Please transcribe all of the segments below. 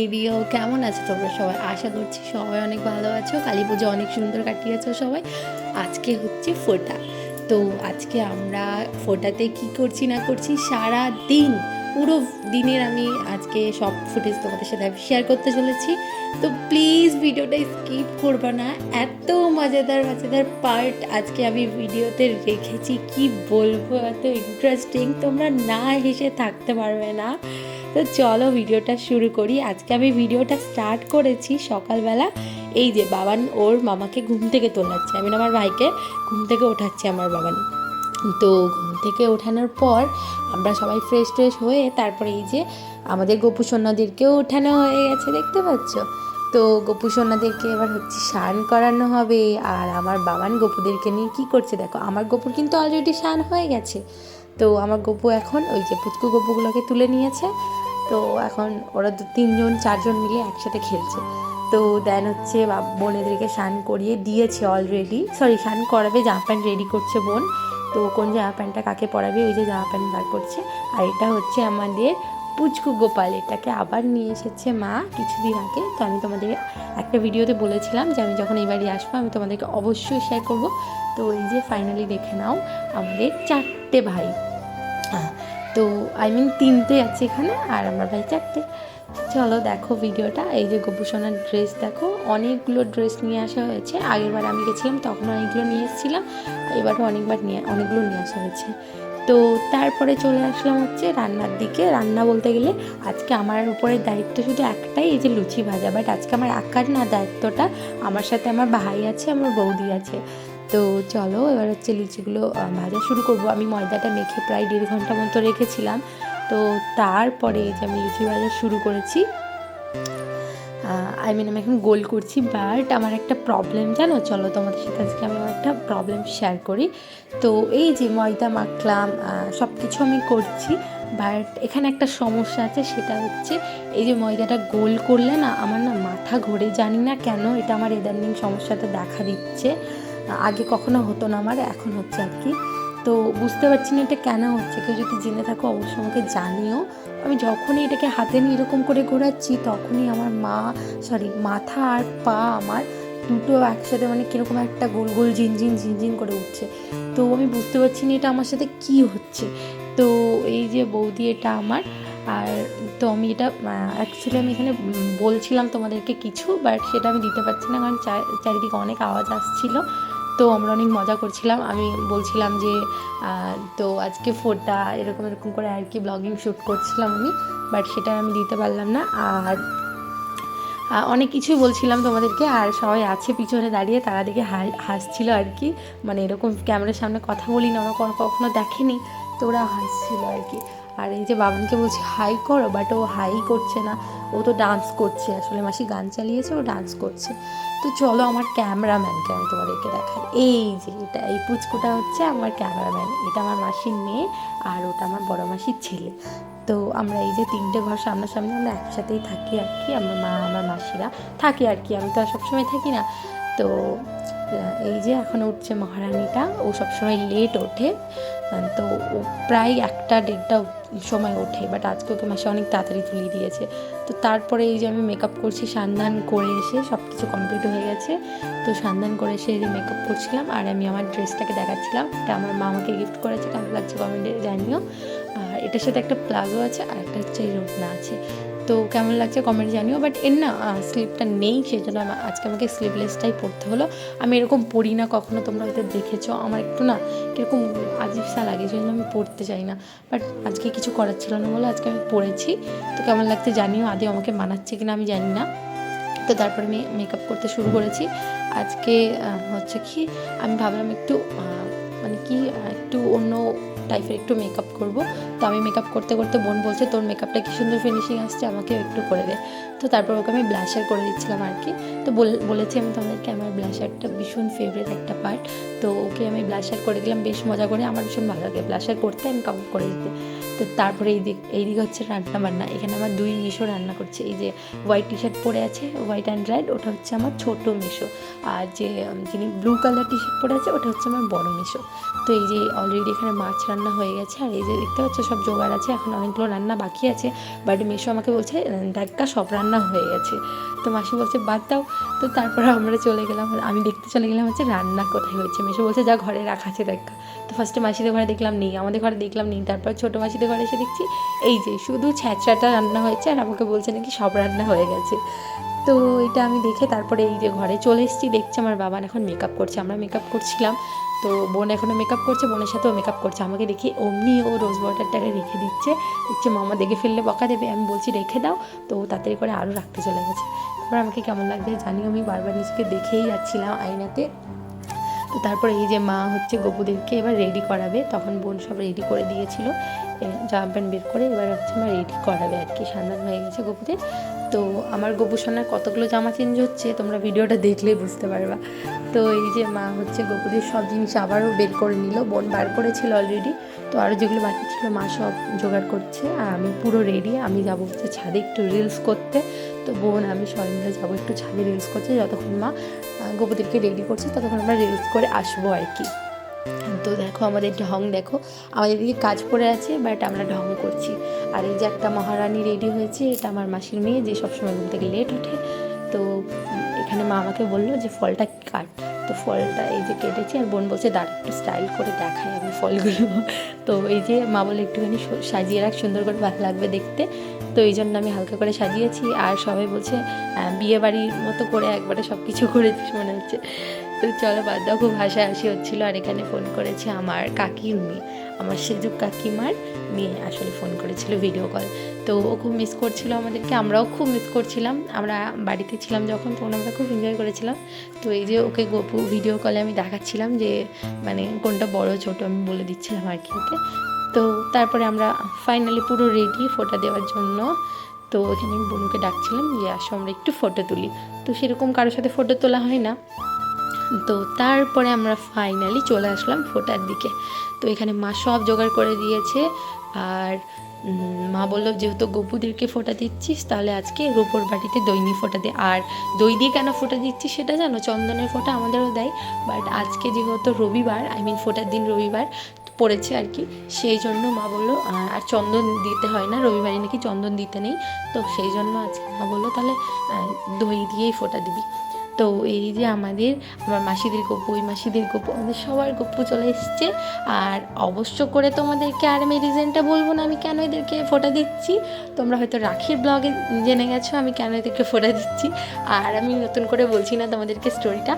Video কেমন আছো তোমরা সবাই? আশা করছি সবাই অনেক ভালো আছো। কালী পুজো অনেক সুন্দর কাটিয়েছো সবাই। আজকে হচ্ছে ফোটা। তো আজকে আমরা ফোটাতে কি করছি না করছি, সারা দিন, পুরো দিনের আমি আজকে সব ফুটেজ তোমাদের সাথে শেয়ার করতে চলেছি। তো প্লিজ ভিডিওটা স্কিপ করবে না। এত মজাদার মজাদার পার্ট আজকে আমি ভিডিওতে রেখেছি। কি বলব? এত ইন্টারেস্টিং তোমরা না হেসে থাকতে পারবে না। তো চলো ভিডিওটা শুরু করি। আজকে আমি ভিডিওটা স্টার্ট করেছি সকালবেলা। এই যে বাবান ওর মামাকে ঘুম থেকে তোলাচ্ছে। আমি আমার ভাইকে ঘুম থেকে ওঠাচ্ছি আমার বাবান। তো ঘুম থেকে ওঠানোর পর আমরা সবাই ফ্রেশ ট্রেশ হয়ে তারপরে এই যে আমাদের গোপু সোনাদেরকেও ওঠানো হয়ে গেছে, দেখতে পাচ্ছ? তো গোপু সোনাদেরকে এবার হচ্ছে স্নান করানো হবে। আর আমার বাবান গপুদেরকে নিয়ে কি করছে দেখো? আমার গপুর কিন্তু অলরেডি স্নান হয়ে গেছে। তো আমার গপু এখন ওই যে পুচকু গপুগুলোকে তুলে নিয়েছে। তো এখন ওরা দু, তিনজন, চারজন মিলে একসাথে খেলছে। তো দেন হচ্ছে বোনেদেরকে স্নান করিয়ে দিয়েছে অলরেডি সরি স্নান করাবে, জামা প্যান্ট রেডি করছে বোন। তো কোন জামা প্যান্টটা কাকে পরাবে, ওই যে জামা প্যান্ট বার করছে। আর এটা হচ্ছে আমাদের পুচকু গোপাল। এটাকে আবার নিয়ে এসেছে মা কিছুদিন আগে। তো আমি তোমাদের একটা ভিডিওতে বলেছিলাম যে আমি যখন এই বাড়ি আসব, আমি তোমাদেরকে অবশ্যই শেয়ার করব। তো এই যে ফাইনালি দেখে নাও আমাদের চারটে ভাই। তো আই মিন তিনটে আছে এখানে আর আমার ভাই চারটে। চলো দেখো ভিডিওটা, এই যে গোপুসোনার ড্রেস দেখো, অনেকগুলো ড্রেস নিয়ে আসা হয়েছে। আগেরবার আমি গেছিলাম তখন অনেকগুলো নিয়ে এসেছিলাম এবারও অনেকবার নিয়ে, অনেকগুলো নিয়ে আসা হয়েছে। তো, তারপরে চলে আসলাম হচ্ছে রান্নার দিকে। রান্না বলতে গেলে, আজকে আমার উপরে দায়িত্ব শুধু একটাই, এই যে লুচি ভাজা। বাট আজকে আমার একার না দায়িত্বটা, আমার সাথে আমার ভাই আছে, আমার বৌদি আছে। তো চলো, এবার হচ্ছে লুচিগুলো ভাজা শুরু করব। আমি ময়দাটা মেখে প্রায় দেড় ঘণ্টা মতো রেখেছিলাম। তো তারপরে যে আমি লুচি ভাজা শুরু করেছি। আই মিন আমি এখন গোল করছি বাট আমার একটা প্রবলেম জানো? চলো তোমাদের সাথে আজকে আমি একটা প্রবলেম শেয়ার করি। তো এই যে ময়দা মাখলাম সব কিছু আমি করছি বাট এখানে একটা সমস্যা আছে, সেটা হচ্ছে এই যে ময়দাটা গোল করলে না, আমার না মাথা ঘোরে, জানি না কেন, এটা আমার ইদানিং সমস্যাটা দেখা দিচ্ছে। আগে কখনো হতো না আমার, এখন হচ্ছে আর কি। তো বুঝতে পারছি না এটা কেন হচ্ছে, কেউ যদি জেনে থাকো অবশ্যই আমাকে জানিও। আমি যখনই এটাকে হাতে নিয়ে এরকম করে ঘোরাচ্ছি, তখনই আমার মা সরি মাথা আর পা আমার দুটো একসাথে মানে কীরকম একটা গোল গোল ঝিনঝিন ঝিনঝিন করে উঠছে। তো আমি বুঝতে পারছি না এটা আমার সাথে কি হচ্ছে। তো এই যে বৌদি এটা আমার, আর তো আমি এটা অ্যাকচুয়ালি আমি এখানে বলছিলাম তোমাদেরকে কিছু বাট সেটা আমি দিতে পারছি না, কারণ চারিদিকে অনেক আওয়াজ আসছিল। তো আমরা অনেক মজা করছিলাম। আমি বলছিলাম যে তো আজকে ফোটা এরকম এরকম করে আর কি ব্লগিং শ্যুট করছিলাম আমি বাট সেটা আমি দিতে পারলাম না। আর অনেক কিছুই বলছিলাম তোমাদেরকে, আর সবাই আছে পিছনে দাঁড়িয়ে, তারা দেখে হাসছিল আর কি। মানে এরকম ক্যামেরার সামনে কথা বলি না, ওরা কখনো দেখেনি, তো ওরা হাসছিল আর কি। আর এই যে বাবানকে বলছি, হাই করো বাট ও হাই করছে না। ও তো ডান্স করছে, আসলে মাসি গান চালিয়েছে, ও ডান্স করছে। তো চলো আমার ক্যামেরাম্যানকে আমি তোমাদেরকে দেখাই। এই যে এটা, এই পুচকুটা হচ্ছে আমার ক্যামেরাম্যান এটা আমার মাসির মেয়ে আর ওটা আমার বড় মাসির ছেলে। তো আমরা এই যে তিনটে ঘর সামনাসামনি আমরা একসাথেই থাকি আর কি, আমার মা, আমার মাসিরা থাকি আর কি। আমি তো আর সবসময় থাকি না। তো এই যে এখন উঠছে মহারানীটা, ও সবসময় লেট ওঠে। তো ও প্রায় একটা দেড়টা সময় ওঠে বাট আজকে ওকে মাসে অনেক তাড়াতাড়ি তুলিয়ে দিয়েছে। তো তারপরে এই যে আমি মেকআপ করছি, সান্দান করে এসে সব কিছু কমপ্লিট হয়ে গেছে। তো সান্দান করে এসে যে মেকআপ করছিলাম, আর আমি আমার ড্রেসটাকে দেখাচ্ছিলাম। এটা আমার মা আমাকে গিফট করেছে কেমন লাগছে কমেন্টে জানিও। আর এটার সাথে একটা প্লাজো আছে, আর একটা হচ্ছে এই আছে। তো কেমন লাগছে কমেন্ট জানিও বাট এর না স্লিপটা নেই সেই জন্য আজকে আমাকে স্লিপলেসটাই পরতে হলো। আমি এরকম পরি না, কখনো তোমরা হয়তো দেখেছ, আমার একটু না কীরকম আজিবসা লাগে সেই জন্য আমি পড়তে চাই না। বাট আজকে কিছু করার ছিল না বলে আজকে আমি পড়েছি তো কেমন লাগছে জানিও আদৌ আমাকে মানাচ্ছে কিনা আমি জানি না। তো তারপরে আমি মেকআপ করতে শুরু করেছি। আজকে হচ্ছে কি, আমি ভাবলাম একটু মানে কি একটু অন্য টাইপের একটু মেকআপ করব। তো আমি মেকআপ করতে করতে বোন বলছে, তোর মেকআপটা কি সুন্দর ফিনিশিং আসছে আমাকে একটু করে দে। তো তারপর ওকে আমি ব্লাশার করে দিচ্ছিলাম আর কি। তো বল- বলেছি আমি তোমাদেরকে, আমার ব্লাশারটা ভীষণ ফেভারিট একটা পার্ট তো ওকে আমি ব্লাশার করে দিলাম, বেশ মজা করে, আমার ভীষণ ভালো লাগে ব্লাশার করতে, আমি কাউন্ট করে দিতে। তো তারপরে এই দিক, এই দিকে হচ্ছে রান্না বান্না। এখানে আমার দুই মিশো রান্না করছে। এই যে হোয়াইট টি শার্ট পরে আছে হোয়াইট অ্যান্ড রেড ওটা হচ্ছে আমার ছোট মিশো। আর যে যিনি ব্লু কালার টি শার্ট পরে আছে, ওটা হচ্ছে আমার বড় মিশো। তো এই যে অলরেডি এখানে মাছ রান্না হয়ে গেছে, আর এই যে দেখতে পাচ্ছ সব জোগাড় আছে, এখন অনেকগুলো রান্না বাকি আছে। বাট মিশো আমাকে বলছে দেখা সব রান্না হয়ে গেছে। তো মাসি বলছে, বাদ দাও। তো তারপরে আমরা চলে গেলাম, আমি দেখতে চলে গেলাম হচ্ছে রান্না কোথায় হয়েছে। মেশো বলছে, যা ঘরে রাখা আছে দেখা। তো ফার্স্টে মাসিদের ঘরে দেখলাম নেই, আমাদের ঘরে দেখলাম নেই। তারপর ছোটো মাসিদের ঘরে এসে দেখছি, এই যে শুধু ছ্যাঁচড়াটা রান্না হয়েছে আর আমাকে বলছে নাকি সব রান্না হয়ে গেছে। তো এটা আমি দেখে তারপরে এই যে ঘরে চলে এসেছি, দেখছি আমার বাবা এখন মেকআপ করছে। আমরা মেকআপ করছিলাম, তো বোন এখনও মেকআপ করছে, বোনের সাথেও মেকআপ করছে। আমাকে দেখি অমনি ও রোজ ওয়াটারটাকে রেখে দিচ্ছে। দেখছে মামা দেখে ফেললে বকা দেবে, আমি বলছি রেখে দাও। তো তাড়াতাড়ি করে আরও রাখতে চলে গেছে। তারপর আমাকে কেমন লাগছে জানি আমি বারবার নিজেকে দেখেই যাচ্ছিলাম আয়নাতে। তো তারপরে এই যে মা হচ্ছে গপুদেরকে এবার রেডি করাবে। তখন বোন সব রেডি করে দিয়েছিল। জামা প্যান্ট বের করে, এবার হচ্ছে আমার রেডি করাবে আর কি সান্দান হয়ে গেছে গপুদের। তো আমার গপু সোনার কতগুলো জামা চেঞ্জ হচ্ছে, তোমরা ভিডিওটা দেখলেই বুঝতে পারবা। তো এই যে মা হচ্ছে গপুদের সব জিনিস আবারও বের করে নিল, বোন বার করেছিল অলরেডি তো আরও যেগুলো বাকি ছিল, মা সব জোগাড় করছে, আর আমি পুরো রেডি আমি যাব হচ্ছে ছাদে একটু রিলস করতে। তো বোন, আমি সবাই মিলে যাব একটু ছাদে রিলস করতে, যতক্ষণ মা গোপদেরকে রেডি করছে, ততক্ষণ আমরা রিলস করে আসব আর কি। তো দেখো আমাদের ঢং, দেখো। আমাদের দিকে কাজ পড়ে আছে বাট আমরা ঢং করছি। আর এই যে একটা মহারানী রেডি হয়েছে, এটা আমার মাসির মেয়ে, যে সবসময় ঘুম থেকে লেট ওঠে। তো এখানে মা আমাকে বলল যে, ফলটা কাট। তো ফলটা এই যে কেটেছি, আর বোন বলছে, দাঁড়, একটু স্টাইল করে দেখায় আমি ফলগুলো। তো এই যে মা বলে, একটুখানি সাজিয়ে রাখ, সুন্দর করে ভালো লাগবে দেখতে। তো এই জন্য আমি হালকা করে সাজিয়েছি, আর সবাই বলছে বিয়ে বাড়ির মতো করে একবারে সব কিছু করেছিস মনে হচ্ছে। তো চলো বাদ দাও, খুব হাসাহাসি হচ্ছিল। আর এখানে ফোন করেছে আমার কাকির মেয়ে আমার সেজুক কাকিমার মেয়ে আসলে ফোন করেছিল ভিডিও কল তো ও খুব মিস করছিল আমাদেরকে, আমরাও খুব মিস করছিলাম। আমরা বাড়িতে ছিলাম যখন, তখন আমরা খুব এনজয় করেছিলাম। তো এই যে ওকে গপু ভিডিও কলে আমি দেখাচ্ছিলাম যে মানে কোনটা বড়, ছোট আমি বলে দিচ্ছিলাম আর কি ওকে। তো তারপরে আমরা ফাইনালি পুরো রেডি ফোটা দেওয়ার জন্য। তো এখানে আমি বোনকে ডাকছিলাম যে, আসো, আমরা একটু ফটো তুলি। তো সেরকম কারোর সাথে ফটো তোলা হয় না। তো তারপরে আমরা ফাইনালি চলে আসলাম ফোটার দিকে। তো এখানে মা সব জোগাড় করে দিয়েছে। আর মা বলল, যেহেতু গপুদেরকে ফোটা দিচ্ছিস, তাহলে আজকে রূপোর বাটিতে দই নিয়ে ফোটা দে। আর দই দিয়ে কেন ফোটা দিচ্ছিস সেটা জানো? চন্দনের ফোঁটা আমাদেরও দেয়। বাট আজকে যেহেতু রবিবার আই মিন ফোটার দিন রবিবার, পড়েছে আর কি। সেই জন্য মা বলল, আর চন্দন দিতে হয় না, রবিবারে নাকি চন্দন দিতে নেই। তো সেই জন্য আজকে মা বলল, তাহলে দই দিয়েই ফোটা দিবি। তো এই যে আমাদের, আমার মাসিদের গপু ওই মাসিদের গপু আমাদের সবার গপু চলে এসছে। আর অবশ্য করে তোমাদেরকে আর আমি রিজনটা বলব না, আমি কেন এদেরকে ফোটা দিচ্ছি? তোমরা হয়তো রাখির ব্লগে জেনে গেছো আমি কেন এদেরকে ফোটা দিচ্ছি। আর আমি নতুন করে বলছি না তোমাদেরকে স্টোরিটা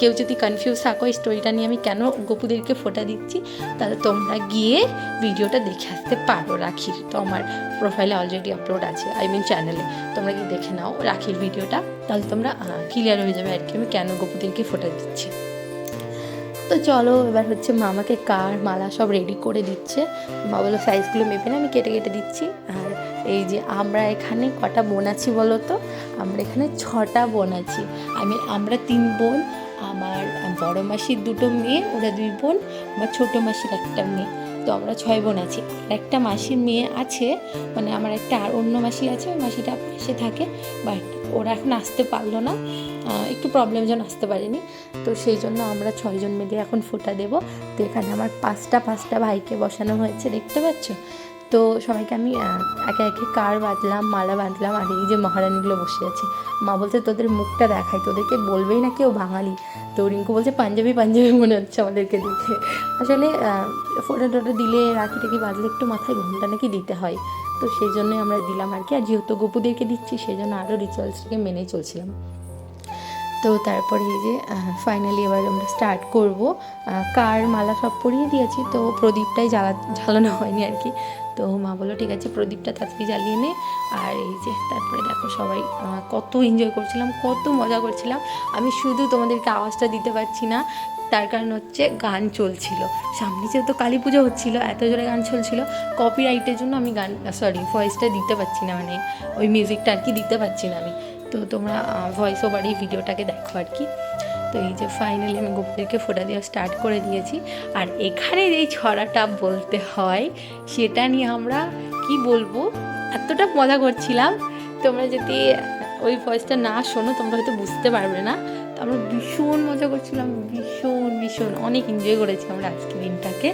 কেউ যদি কনফিউজ থাকো, এই স্টোরিটা নিয়ে আমি কেন গপুদেরকে ফোটা দিচ্ছি, তাহলে তোমরা গিয়ে ভিডিওটা দেখে আসতে পারো রাখির। তো আমার প্রোফাইলে অলরেডি আপলোড আছে আই মিন চ্যানেলে তোমরা গিয়ে দেখে নাও রাখির ভিডিওটা। তাহলে তোমরা ক্লিয়ার হয়ে যাবে আর কি, আমি কেন গপুদেরকে ফোটা দিচ্ছি। তো চলো, এবার হচ্ছে মামাকে কার মালা সব রেডি করে দিচ্ছে। মা বলো সাইজগুলো মেপে না, আমি কেটে কেটে দিচ্ছি। আর এই যে আমরা এখানে কটা বোন আছি বলো তো? আমরা এখানে ছটা বোন আছি। আমি আমরা তিন বোন, আমার বড় মাসির দুটো মেয়ে, ওরা দুই বোন, আমার ছোটো মাসির একটা মেয়ে। তো আমরা ছয় বোন আছি। একটা মাসির মেয়ে আছে মানে আমার একটা আর অন্য মাসি আছে, ওই মাসিটা পাশে থাকে বাট ওরা এখন আসতে পারল না। একটু প্রবলেম যেন আসতে পারেনি। তো সেই জন্য আমরা ছয়জন মিলে এখন ফোটা দেবো। তো এখানে আমার পাঁচটা পাঁচটা ভাইকে বসানো হয়েছে, দেখতে পাচ্ছ? তো সবাইকে আমি একে একে কার বাঁধলাম, মালা বাঁধলাম আর এই যে মহারানীগুলো বসে আছে। মা বলছে, তোদের মুখটা দেখাই, তোদেরকে বলবেই না কেউ বাঙালি। তো রিঙ্কু বলছে, পাঞ্জাবি পাঞ্জাবি মনে হচ্ছে আমাদেরকে দেখে আসলে ফোটা টোটা দিলে রাখি টাকি বাঁধলে একটু মাথায় ঘুমটা নাকি দিতে হয়। তো সেই জন্যই আমরা দিলাম আর কি। আর যেহেতু গপুদেরকে দিচ্ছি, সেই জন্য আরও রিচুয়ালসটাকে মেনে চলছিলাম। তো তারপরে এই যে ফাইনালি এবার আমরা স্টার্ট করব। কার মালা সব পরিয়ে দিয়েছি? তো প্রদীপটাই জ্বালা, জ্বালানো হয়নি আর কি। তো মা বলো ঠিক আছে, প্রদীপটা তাড়াতাড়ি জ্বালিয়ে নে। আর এই যে, তারপরে দেখো সবাই কত এনজয় করছিলাম, কত মজা করছিলাম। আমি শুধু তোমাদেরকে আওয়াজটা দিতে পারছি না, তার কারণ হচ্ছে গান চলছিল। সামনে যেহেতু কালী পুজো হচ্ছিল, এত জোরে গান চলছিল কপিরাইটের জন্য আমি গান সরি ভয়েসটা দিতে পারছি না মানে ওই মিউজিকটা আর কি দিতে পারছি না আমি। তো তোমরা ভয়েস ওভার এই ভিডিওটাকে দেখো আর কি। তো এই যে ফাইনালি আমি গোপুদেরকে ফোটা দেওয়া স্টার্ট করে দিয়েছি। আর এখানে এই ছড়াটা বলতে হয়, সেটা নিয়ে আমরা কি বলব? এতটা মজা করছিলাম। তোমরা যদি ওই ভয়েসটা না শোনো, তোমরা হয়তো বুঝতে পারবে না। তো আমরা ভীষণ মজা করছিলাম, ভীষণ ভীষণ। অনেক এনজয় করেছি আমরা আজকে দিনটাকে।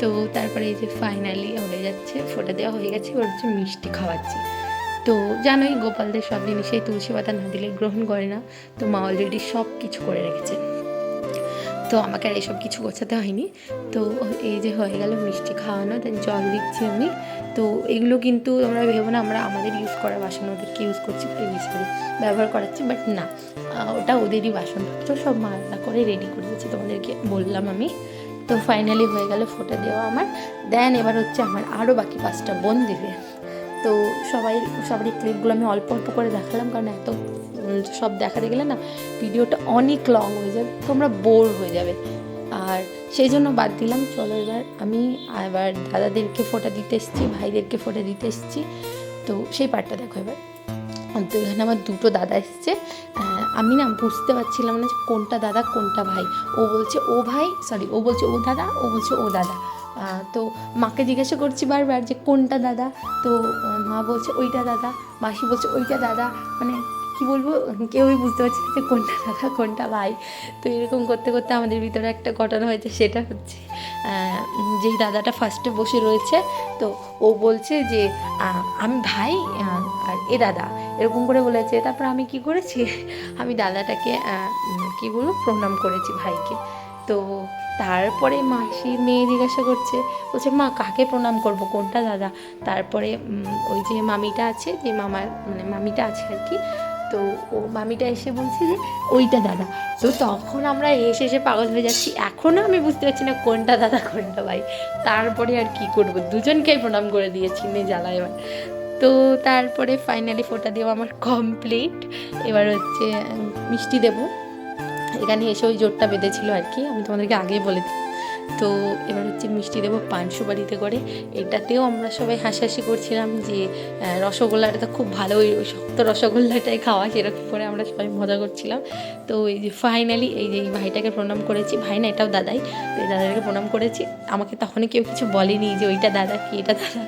তো তারপরে এই যে ফাইনালি হয়ে যাচ্ছে ফোটা দেওয়া হয়ে গেছে, এবার হচ্ছে মিষ্টি খাওয়াচ্ছি। তো জানোই গোপালদের সব জিনিসেই তুলসী পাতা না দিলে গ্রহণ করে না। তো মা অলরেডি সব কিছু করে রেখেছে। তো আমাকে আর এইসব কিছু গোছাতে হয়নি। তো এই যে হয়ে গেল মিষ্টি খাওয়ানো দেন জল দিচ্ছি আমি। তো এগুলো কিন্তু আমরা ভেবো না, আমরা আমাদের ইউজ করা বাসন ওদেরকে ইউজ করছি সরি ব্যবহার করাচ্ছি বাট না। ওটা ওদেরই বাসন তো সব মা রান্না করে রেডি করে দিয়েছি তোমাদেরকে বললাম আমি। তো ফাইনালি হয়ে গেল ফোটা দেওয়া আমার। দেন এবার হচ্ছে আমার আরও বাকি পাঁচটা বোন দেবে। তো সবাই সবারই ক্লিপগুলো আমি অল্প অল্প করে দেখালাম, কারণ এত সব দেখাতে গেলে না ভিডিওটা অনেক লং হয়ে যাবে, তোমরা বোর হয়ে যাবে। আর সেই জন্য বাদ দিলাম, চলো এবার আমি এবার দাদাদেরকে ফোটা দিতে এসেছি, ভাইদেরকে ফোটা দিতে এসেছি। তো সেই পার্টটা দেখো এবার। তো এখানে আমার দুটো দাদা এসছে। আমি না বুঝতে পারছিলাম না যে কোনটা দাদা, কোনটা ভাই। ও বলছে, ও ভাই সরি ও বলছে, ও দাদা, ও বলছে, ও দাদা। তো মাকে জিজ্ঞাসা করছি বারবার যে, কোনটা দাদা? তো মা বলছে, ওইটা দাদা। মাসি বলছে, ওইটা দাদা। মানে কি বলব, কেউই বুঝতে পারছি যে, কোনটা দাদা, কোনটা ভাই? তো এরকম করতে করতে আমাদের ভিতরে একটা ঘটনা হয়েছে, সেটা হচ্ছে যেই দাদাটা ফার্স্টে বসে রয়েছে, তো ও বলছে যে আমি ভাই আর এ দাদা। এরকম করে বলেছে। তারপর আমি কি করেছি? আমি দাদাটাকে কি বলব, প্রণাম করেছি ভাইকে। তো তারপরে মাসির মেয়ে জিজ্ঞাসা করছে, বলছে, মা, কাকে প্রণাম করব? কোনটা, দাদা? তারপরে ওই যে মামিটা আছে, যে মামার মানে মামিটা আছে আর কি, তো ও মামিটা এসে বলছে যে, ওইটা, দাদা। তো তখন আমরা এসে এসে পাগল হয়ে যাচ্ছি। এখনও আমি বুঝতে পারছি না কোনটা, দাদা, কোনটা ভাই। তারপরে আর কি করব? দুজনকেই প্রণাম করে দিয়েছি, নে জ্বালা এবার। তো তারপরে ফাইনালি ফোটা দেওয়া আমার কমপ্লিট এবার হচ্ছে মিষ্টি দেবো। এখানে এসে ওই জোরটা বেঁধেছিল আর কি। আমি তোমাদেরকে আগেই বলে দিই তো এবার হচ্ছে মিষ্টি দেবো পান সুপারিতে করে। এটাতেও আমরা সবাই হাসাহাসি করছিলাম যে রসগোল্লাটা তো খুব ভালো, ওই শক্ত রসগোল্লাটাই খাওয়া, সেরকম করে আমরা সবাই মজা করছিলাম। তো এই যে ফাইনালি এই যে ভাইটাকে প্রণাম করেছি, ভাই না এটাও দাদাই তো এই দাদাকে প্রণাম করেছি। আমাকে তখনই কেউ কিছু বলেনি যে, ওইটা দাদা কি, এটা দাদা?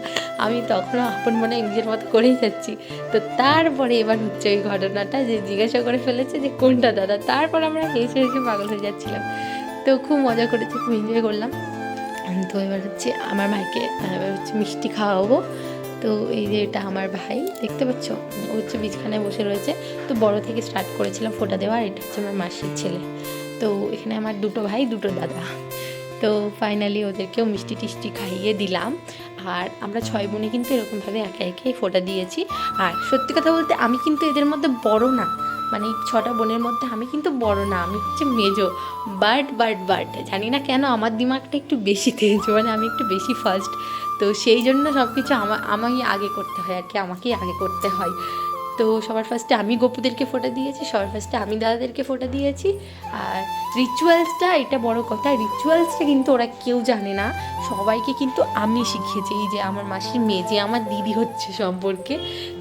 আমি তখনও আপন মনে নিজের মতো করেই যাচ্ছি। তো তারপরে এবার হচ্ছে ওই ঘটনাটা যে জিজ্ঞাসা করে ফেলেছে যে, কোনটা দাদা? তারপর আমরা হেসে হেসে পাগল হয়ে যাচ্ছিলাম। তো খুব মজা করেছি, খুব এনজয় করলাম। তো এবার হচ্ছে আমার ভাইকে এবার হচ্ছে মিষ্টি খাওয়াবো। তো এই যে এটা আমার ভাই, দেখতে পাচ্ছ? ও হচ্ছে বিছখানায় বসে রয়েছে। তো বড় থেকে স্টার্ট করেছিলাম ফোটা দেওয়া এটা হচ্ছে আমার মাসির ছেলে। তো এখানে আমার দুটো ভাই, দুটো দাদা। তো ফাইনালি ওদেরকেও মিষ্টি টিষ্টি খাইয়ে দিলাম। আর আমরা ছয় বোনে কিন্তু এরকমভাবে একে একে ফোটা দিয়েছি। আর সত্যি কথা বলতে আমি কিন্তু এদের মধ্যে বড় না। মানে ছটা বোনের মধ্যে আমি কিন্তু বড় না, আমি হচ্ছে মেজো। বাট বাট বাট, জানি না কেন আমার দিমাগটা একটু বেশি তেজ মানে আমি একটু বেশি ফার্স্ট তো সেই জন্য সব কিছু আমা আমাকে আগে করতে হয় আর কি, আমাকেই আগে করতে হয়। তো সবার ফার্স্টে আমি গপুদেরকে ফোটা দিয়েছি, সবার ফার্স্টে আমি দাদাদেরকে ফোটা দিয়েছি। আর রিচুয়ালসটা এটা বড় কথা রিচুয়ালসটা কিন্তু ওরা কেউ জানে না। সবাইকে কিন্তু আমি শিখিয়েছি, এই যে আমার মাসির মেয়ে, যে আমার দিদি হচ্ছে সম্পর্কে।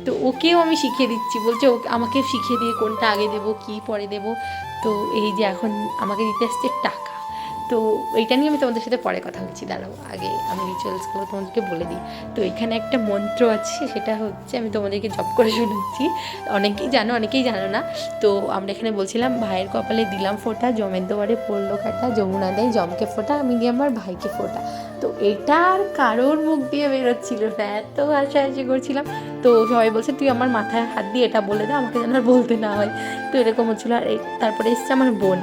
তো ওকেও আমি শিখিয়ে দিচ্ছি, বলছে ও আমাকে শিখিয়ে দিয়ে কোনটা আগে দেবো, কী পরে দেবো। তো এই যে এখন আমাকে দিতে আসছে টাকা। তো এইটা নিয়ে আমি তোমাদের সাথে পরে কথা বলছি। দাঁড়াও, আগে আমি রিচুয়ালসগুলো তোমাদেরকে বলে দিই। তো এখানে একটা মন্ত্র আছে, সেটা হচ্ছে আমি তোমাদেরকে জব করে শোনাচ্ছি। অনেকেই জানো অনেকেই জানো না। তো আমরা এখানে বলছিলাম, ভাইয়ের কপালে দিলাম ফোঁটা, জমের দোয়ারে পড়ল কাটা, যমুনা দেয় জমকে ফোঁটা, আমি দিয়ে আমার ভাইকে ফোঁটা। তো এটা আর কারোর মুখ দিয়ে বেরোচ্ছিল না, এত হাসাহাসি করছিলাম। তো সবাই বলছে, তুই আমার মাথায় হাত দিয়ে এটা বলে দে, আমাকে যেন আর বলতে না হয়। তো এরকম হচ্ছিল। আর তারপরে এসছে আমার বোন।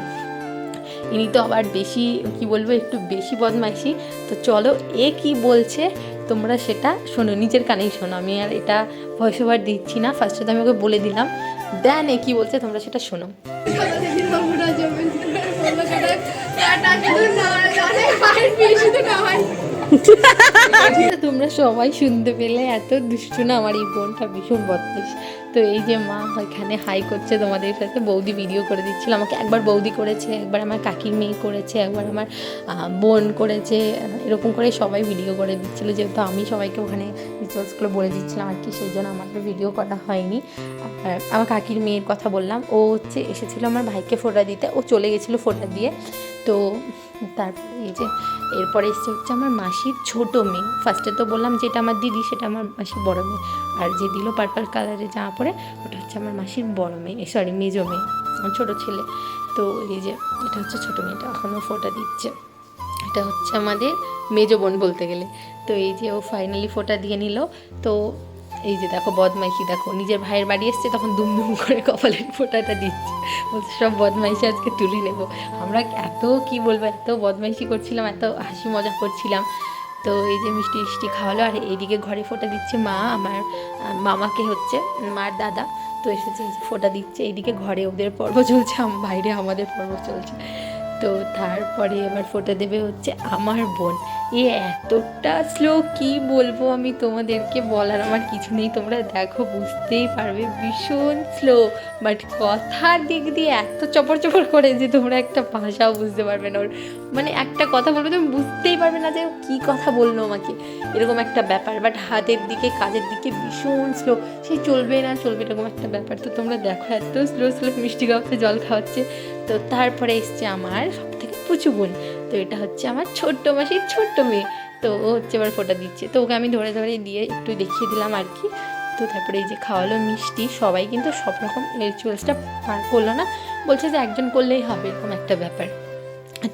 ইনি তো আবার বেশি, কি বলব, একটু বেশি বদমাইশি। তো চলো, এ কি বলছে, তোমরা সেটা শোনো, নিজের কানেই শোনো। আমি আর এটা ভয়েস ওভার দিচ্ছি না ফার্স্টে তো আমি ওকে বলে দিলাম। দেন এ কি বলছে, তোমরা সেটা শোনো। তোমরা সবাই শুনতে পেলে, এত দুষ্টু না আমার এই বোনটা, ভীষণ বদমাইশ। তো এই যে মা এখানে হাই করছে তোমাদের সাথে, বৌদি ভিডিও করে দিচ্ছিল। আমাকে একবার বৌদি করেছে, একবার আমার কাকির মেয়ে করেছে, একবার আমার বোন করেছে, এরকম করে সবাই ভিডিও করে দিচ্ছিল। যেহেতু আমি সবাইকে ওখানে রিচুয়ালসগুলো বলে দিচ্ছিলাম আর কি, সেই জন্য আমাদের ভিডিও করা হয়নি। আমার কাকির মেয়ের কথা বললাম। ও হচ্ছে এসেছিল আমার ভাইকে ফোটা দিতে। ও চলে গেছিল ফোটা দিয়ে। তো তারপরে এই যে, এরপরে এসছে হচ্ছে আমার মাসির ছোট মেয়ে। ফার্স্টে তো বললাম যেটা আমার দিদি, সেটা আমার মাসির বড় মেয়ে। আর যে দিল পার্পল কালারের জামা পরে, ওটা হচ্ছে আমার মাসির বড় মেয়ে সরি মেজো মেয়ে, আমার ছোটো ছেলে। তো এই যে, এটা হচ্ছে ছোটো মেয়েটা এখনও ফোটা দিচ্ছে। এটা হচ্ছে আমাদের মেজো বোন বলতে গেলে। তো এই যে ও ফাইনালি ফোটা দিয়ে নিল। তো এই যে দেখো বদমাইশি, দেখো নিজের ভাইয়ের বাড়ি এসছে, তখন দুম দুম করে কপালের ফোঁটাটা দিচ্ছে। বলছে, সব বদমাইশি আজকে তুলে নেব। আমরা এত, কি বলব, এত বদমাইশি করছিলাম, এত হাসি মজা করছিলাম। তো এই যে মিষ্টি মিষ্টি খাওয়ালো, আর এইদিকে ঘরে ফোঁটা দিচ্ছে মা, আমার মামাকে হচ্ছে, মার দাদা। তো এসেছে ফোঁটা দিচ্ছে, এইদিকে ঘরে ওদের পর্ব চলছে বাইরে আমাদের পর্ব চলছে। তো তারপরে এবার ফোটা দেবে হচ্ছে আমার বোন। এ এতটা স্লো কি বলব আমি তোমাদেরকে বলার আমার কিছু নেই। তোমরা দেখো, বুঝতেই পারবে, ভীষণ স্লো বাট কথার দিক দিয়ে এত চপর চপর করে যে তোমরা একটা ভাষাও বুঝতে পারবে না। ওর মানে একটা কথা বলবে, তুমি বুঝতেই পারবে না যে কী কথা বলল আমাকে। এরকম একটা ব্যাপার। বাট হাতের দিকে, কাজের দিকে ভীষণ স্লো সে চলবে না, চলবে এরকম একটা ব্যাপার। তো তোমরা দেখো, এত স্লো স্লো মিষ্টি খাওয়াচ্ছে জল খাওয়াচ্ছে। তো তারপরে এসছে আমার সব থেকে পুচু বোন। তো এটা হচ্ছে আমার ছোট্ট মাসির ছোট্ট মেয়ে। তো ও হচ্ছে এবার ফোটা দিচ্ছে। তো ওকে আমি ধরে ধরে দিয়ে একটু দেখিয়ে দিলাম আর কি। তো তারপরে এই যে খাওয়ালো মিষ্টি, সবাই কিন্তু সব রকম রিচুয়ালসটা পার করল না। বলছে যে একজন করলেই হবে, এরকম একটা ব্যাপার।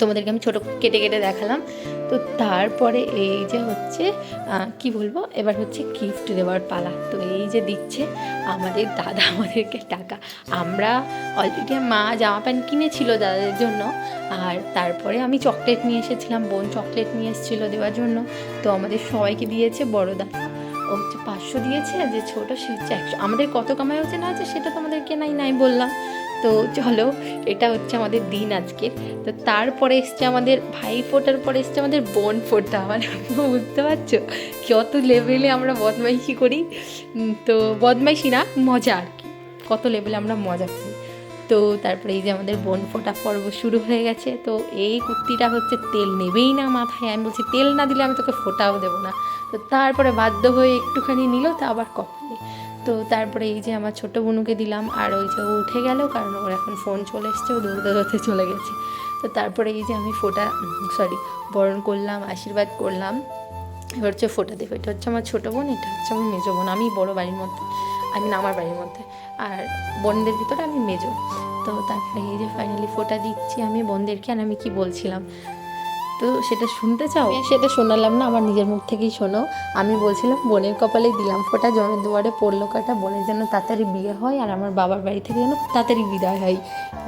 তোমাদেরকে আমি ছোটো কেটে কেটে দেখালাম। তো তারপরে এই যে হচ্ছে কি বলব? এবার হচ্ছে গিফট দেওয়ার পালা। তো এই যে দিচ্ছে আমাদের দাদা, আমাদেরকে টাকা। আমরা অলরেডি মা জামা প্যান্ট কিনেছিল দাদাদের জন্য। আর তারপরে আমি চকলেট নিয়ে এসেছিলাম, বোন চকলেট নিয়ে এসেছিল দেওয়ার জন্য। তো আমাদের সবাইকে দিয়েছে বড় দাদা ও হচ্ছে পাঁচশো দিয়েছে, আর যে ছোটো সে হচ্ছে একশো। আমাদের কত কামাই হচ্ছে না আছে সেটা তো তোমাদেরকে নাই নাই বললাম। তো চলো, এটা হচ্ছে আমাদের দিন আজকের। তো তারপরে এসছে আমাদের ভাই ফোটার পরে এসছে আমাদের বোন ফোটা মানে বুঝতে পারছ? কত লেভেলে আমরা বদমাইশি করি। তো বদমাইশি না, মজা আর কি। কত লেভেলে আমরা মজা করি। তো তারপরে এই যে আমাদের বোন ফোটা পর্ব শুরু হয়ে গেছে। তো এই কুর্তিটা হচ্ছে তেল নেবেই না মাথায়। আমি বলছি, তেল না দিলে আমি তোকে ফোটাও দেবো না। তো তারপরে বাধ্য হয়ে একটুখানি নিল, তা আবার কপালে। তো তারপরে এই যে আমার ছোটো বোনুকে দিলাম, আর ওই যে ও উঠে গেল, কারণ ওর এখন ফোন চলে এসছে, ও দৌড়তে চলে গেছে। তো তারপরে এই যে আমি ফোটা সরি বরণ করলাম, আশীর্বাদ করলাম। এবার হচ্ছে ফোটা দেবে, এটা হচ্ছে আমার ছোটো বোন, এটা হচ্ছে আমার মেজো বোন। আমি বড় বাড়ির মধ্যে আমি না আমার বাড়ির মধ্যে, আর বোনদের ভিতরে আমি মেজো। তো তারপরে এই যে ফাইনালি ফোটা দিচ্ছি আমি বোনদেরকে, আর আমি কি বলছিলাম? তো সেটা শুনতে চাও? সেটা শোনালাম না, আমার নিজের মুখ থেকেই শোনো। আমি বলছিলাম, বোনের কপালে দিলাম ফোটা জমের দুয়ারে পড়ল কাটা বোনের যেন তাড়াতাড়ি বিয়ে হয় আর আমার বাবার বাড়ি থেকে যেন তাড়াতাড়ি বিদায় হয়,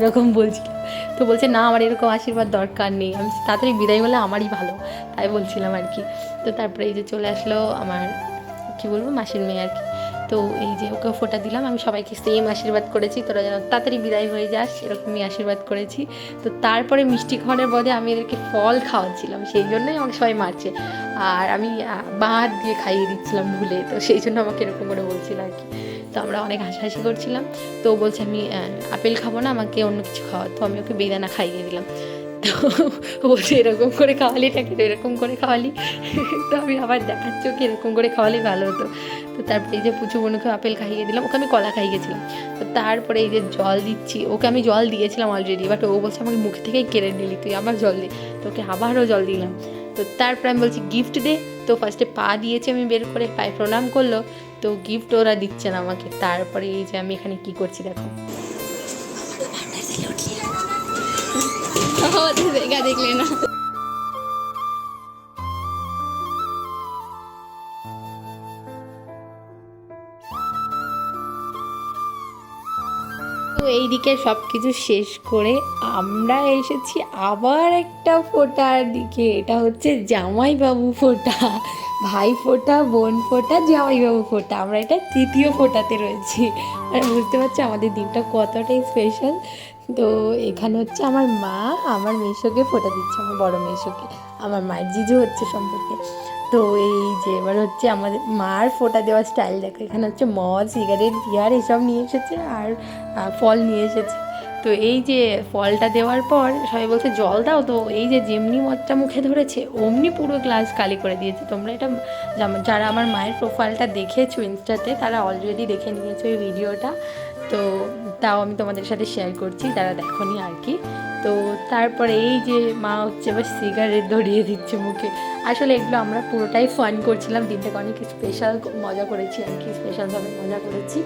এরকম বলছিলাম তো বলছে, না, আমার এরকম আশীর্বাদ দরকার নেই। আমি তাড়াতাড়ি বিদায় হলে আমারই ভালো। তাই বলছিলাম আর কি। তো তারপরে এই যে চলে আসলো আমার, কি বলব, মাসির মেয়ে আর কি। তো এই যে ওকে ফোটা দিলাম, আমি সবাইকে সেম আশীর্বাদ করেছি। তোরা যেন তাড়াতাড়ি বিদায় হয়ে যাস, এরকমই আশীর্বাদ করেছি। তো তারপরে মিষ্টি খাওয়ানোর বদে আমি এদেরকে ফল খাওয়াচ্ছিলাম, সেই জন্যই আমাকে সবাই মারছে। আর আমি বাঁধ দিয়ে খাইয়ে দিচ্ছিলাম ভুলে, তো সেই জন্য আমাকে এরকম করে বলছিল আর কি। তো আমরা অনেক হাসাহাসি করছিলাম। তো বলছে আমি আপেল খাব না, আমাকে অন্য কিছু খাওয়া। তো আমি ওকে বেদানা খাইয়ে দিলাম। তো বলছে, এরকম করে খাওয়ালি এটাকে তো এরকম করে খাওয়ালি? তো আমি আবার দেখাচ্ছি ওকে, এরকম করে খাওয়ালেই ভালো হতো। তো তারপরে এই যে পুচু বোনকে আপেল খাইয়ে দিলাম, ওকে আমি কলা খাইয়ে গেছিলাম। তো তারপরে এই যে জল দিচ্ছি, ওকে আমি জল দিয়েছিলাম অলরেডি বাট ও বলছে, আমাকে মুখ থেকেই কেড়ে নিলি, তুই আবার জল দে। তো ওকে আবারও জল দিলাম। তো তারপরে আমি বলছি গিফট দে। তো ফার্স্টে পা দিয়েছি আমি বের করে, পায়ে প্রণাম করল। তো গিফট ওরা দিচ্ছে না আমাকে। তারপরে এই যে আমি এখানে কি করছি দেখো। দেখা দেখলে না এইদিকে সব কিছু শেষ করে আমরা এসেছি আবার একটা ফোটার দিকে। এটা হচ্ছে জামাইবাবু ফোটা, ভাই ফোটা, বোন ফোটা, জামাইবাবু ফোটা। আমরা এটা তৃতীয় ফোটাতে রয়েছি। আর বুঝতে পারছি আমাদের দিনটা কতটাই স্পেশাল তো এখানে হচ্ছে আমার মা আমার মেশোকে ফোটা দিচ্ছে, আমার বড় মেশোকে। আমার মায়ের জিজু হচ্ছে সম্পর্কে। তো এই যে এবার হচ্ছে আমাদের মার ফোটা দেওয়ার স্টাইল দেখো। এখানে হচ্ছে মদ সিগারেট বিয়ার এসব নিয়ে এসেছে আর ফল নিয়ে এসেছে। তো এই যে ফলটা দেওয়ার পর সবাই বলছে, জল দাও তো। এই যে যেমনি মদটা মুখে ধরেছে, অমনি পুরো গ্লাস খালি করে দিয়েছে। তোমরা এটা যারা আমার মায়ের প্রোফাইলটা দেখেছ ইনস্টাতে তারা অলরেডি দেখে নিয়েছো এই ভিডিওটা তো তাও আমি তোমাদের সাথে শেয়ার করছি, তারা দেখোনি আর কি তো তারপরে এই যে মা হচ্ছে এবার সিগারেট ধরিয়ে দিচ্ছে মুখে। আসলে এগুলো আমরা পুরোটাই ফান করছিলাম, দিনটাকে অনেক স্পেশাল মজা করেছি আর কি স্পেশালভাবে মজা করেছি।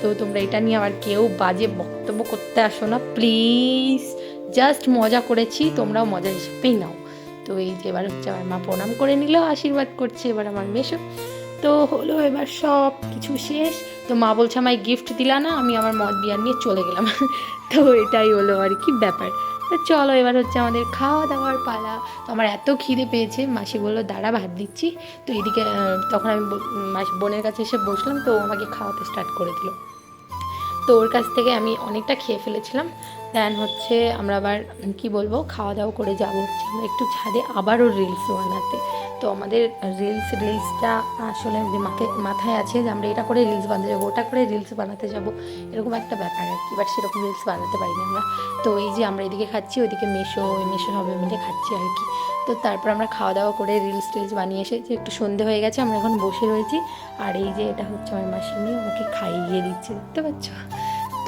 তো তোমরা এটা নিয়ে আবার কেউ বাজে বক্তব্য করতে আসো না প্লিজ জাস্ট মজা করেছি, তোমরাও মজা হিসেবেই নাও। তো এই যে এবার হচ্ছে আমার মা প্রণাম করে নিল, আশীর্বাদ করছে এবার আমার মেশো তো হলো এবার সব কিছু শেষ। তো মা বলছে, আমায় গিফট দিলা না, আমি আমার মদ বিয়ার নিয়ে চলে গেলাম। তো এটাই হলো আর কি ব্যাপার। তো চলো এবার হচ্ছে আমাদের খাওয়া দাওয়ার পালা। তো আমার এত খিদে পেয়েছে, মাসি বলল, দাঁড়া, ভাত দিচ্ছি। তো এদিকে তখন আমি বোনের কাছে এসে বসলাম, তো আমাকে খাওয়াতে স্টার্ট করে দিল। তো ওর কাছ থেকে আমি অনেকটা খেয়ে ফেলেছিলাম। দেন হচ্ছে আমরা আবার, কি বলব, খাওয়া দাওয়া করে যাব হচ্ছে। আমরা একটু ছাদে আবারও রিলস বানাতে। তো আমাদের রিলস রিলসটা আসলে মাকে, মাথায় আছে যে আমরা এটা করে রিলস বানাতে যাব, ওটা করে রিলস বানাতে যাব, এরকম একটা ব্যাপার আর কি বাট সেরকম রিলস বানাতে পারি পারিনি আমরা। তো এই যে আমরা এদিকে খাচ্ছি, ওইদিকে মেশো মেশো সবাই মিলে খাচ্ছি আর কি। তো তারপর আমরা খাওয়া দাওয়া করে রিলস টিলস বানিয়ে এসেছি, একটু সন্ধে হয়ে গেছে, আমরা এখন বসে রয়েছি। আর এই যে এটা হচ্ছে আমার মাসি নিয়ে আমাকে খাইয়ে দিচ্ছে, দেখতে পাচ্ছ?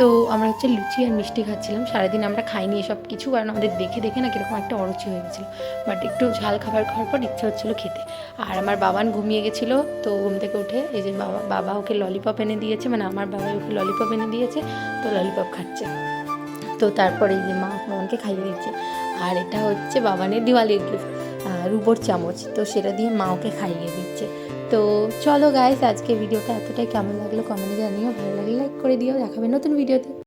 তো আমরা হচ্ছে লুচি আর মিষ্টি খাচ্ছিলাম। সারাদিন আমরা খাইনি এসব কিছু, কারণ আমাদের দেখে দেখে না কীরকম একটা অরুচি হয়ে গেছিল। বাট একটু ঝাল খাবার খাওয়ার পর ইচ্ছা হচ্ছিল খেতে। আর আমার বাবান ঘুমিয়ে গেছিল, তো ঘুম থেকে উঠে এই যে বাবা বাবা ওকে ললিপপ এনে দিয়েছে মানে আমার বাবা ওকে ললিপপ এনে দিয়েছে, তো ললিপপ খাচ্ছে। তো তারপরে এই যে মা বাবানকে খাইয়ে দিচ্ছে। আর এটা হচ্ছে বাবানের দিওয়ালির গিফট রুবোর চামচ, তো সেটা দিয়ে মা ওকে খাইয়ে দিচ্ছে। তো চলো গাইস আজকে ভিডিওটা এতটাই। কেমন লাগল কমেন্টে জানিও, ভালো লাগলে লাইক করে দিও। দেখাবে নতুন ভিডিওতে